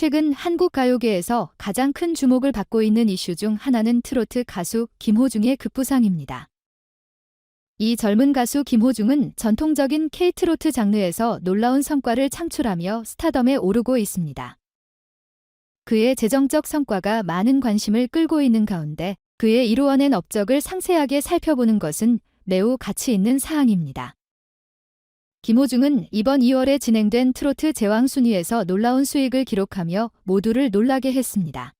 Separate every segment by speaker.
Speaker 1: 최근 한국 가요계에서 가장 큰 주목을 받고 있는 이슈 중 하나는 트로트 가수 김호중의 급부상입니다. 이 젊은 가수 김호중은 전통적인 K-트로트 장르에서 놀라운 성과를 창출하며 스타덤에 오르고 있습니다. 그의 재정적 성과가 많은 관심을 끌고 있는 가운데 그의 이루어낸 업적을 상세하게 살펴보는 것은 매우 가치 있는 사항입니다. 김호중은 이번 2월에 진행된 트로트 제왕 순위에서 놀라운 수익을 기록하며 모두를 놀라게 했습니다.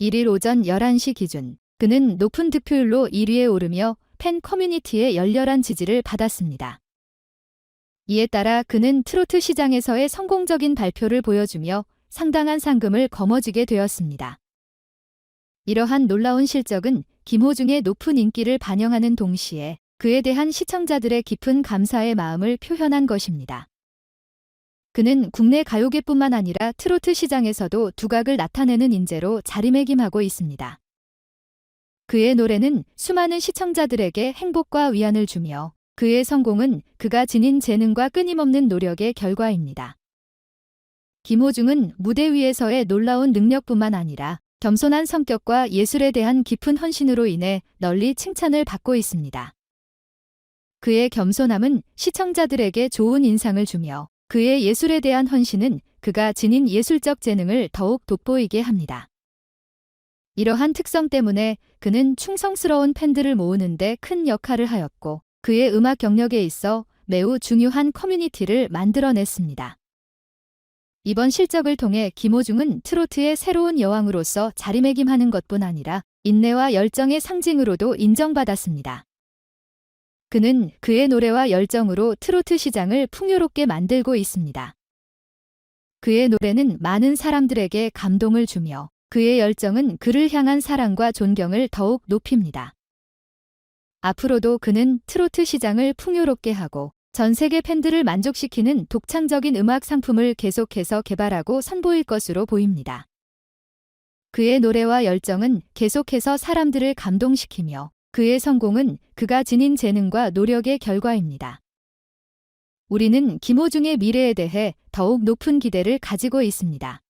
Speaker 1: 1일 오전 11시 기준 그는 높은 득표율로 1위에 오르며 팬 커뮤니티의 열렬한 지지를 받았습니다. 이에 따라 그는 트로트 시장에서의 성공적인 발표를 보여주며 상당한 상금을 거머쥐게 되었습니다. 이러한 놀라운 실적은 김호중의 높은 인기를 반영하는 동시에 그에 대한 시청자들의 깊은 감사의 마음을 표현한 것입니다. 그는 국내 가요계뿐만 아니라 트로트 시장에서도 두각을 나타내는 인재로 자리매김하고 있습니다. 그의 노래는 수많은 시청자들에게 행복과 위안을 주며 그의 성공은 그가 지닌 재능과 끊임없는 노력의 결과입니다. 김호중은 무대 위에서의 놀라운 능력뿐만 아니라 겸손한 성격과 예술에 대한 깊은 헌신으로 인해 널리 칭찬을 받고 있습니다. 그의 겸손함은 시청자들에게 좋은 인상을 주며 그의 예술에 대한 헌신은 그가 지닌 예술적 재능을 더욱 돋보이게 합니다. 이러한 특성 때문에 그는 충성스러운 팬들을 모으는데 큰 역할을 하였고 그의 음악 경력에 있어 매우 중요한 커뮤니티를 만들어냈습니다. 이번 실적을 통해 김호중은 트로트의 새로운 여왕으로서 자리매김하는 것뿐 아니라 인내와 열정의 상징으로도 인정받았습니다. 그는 그의 노래와 열정으로 트로트 시장을 풍요롭게 만들고 있습니다. 그의 노래는 많은 사람들에게 감동을 주며 그의 열정은 그를 향한 사랑과 존경을 더욱 높입니다. 앞으로도 그는 트로트 시장을 풍요롭게 하고 전 세계 팬들을 만족시키는 독창적인 음악 상품을 계속해서 개발하고 선보일 것으로 보입니다. 그의 노래와 열정은 계속해서 사람들을 감동시키며 그의 성공은 그가 지닌 재능과 노력의 결과입니다. 우리는 김호중의 미래에 대해 더욱 높은 기대를 가지고 있습니다.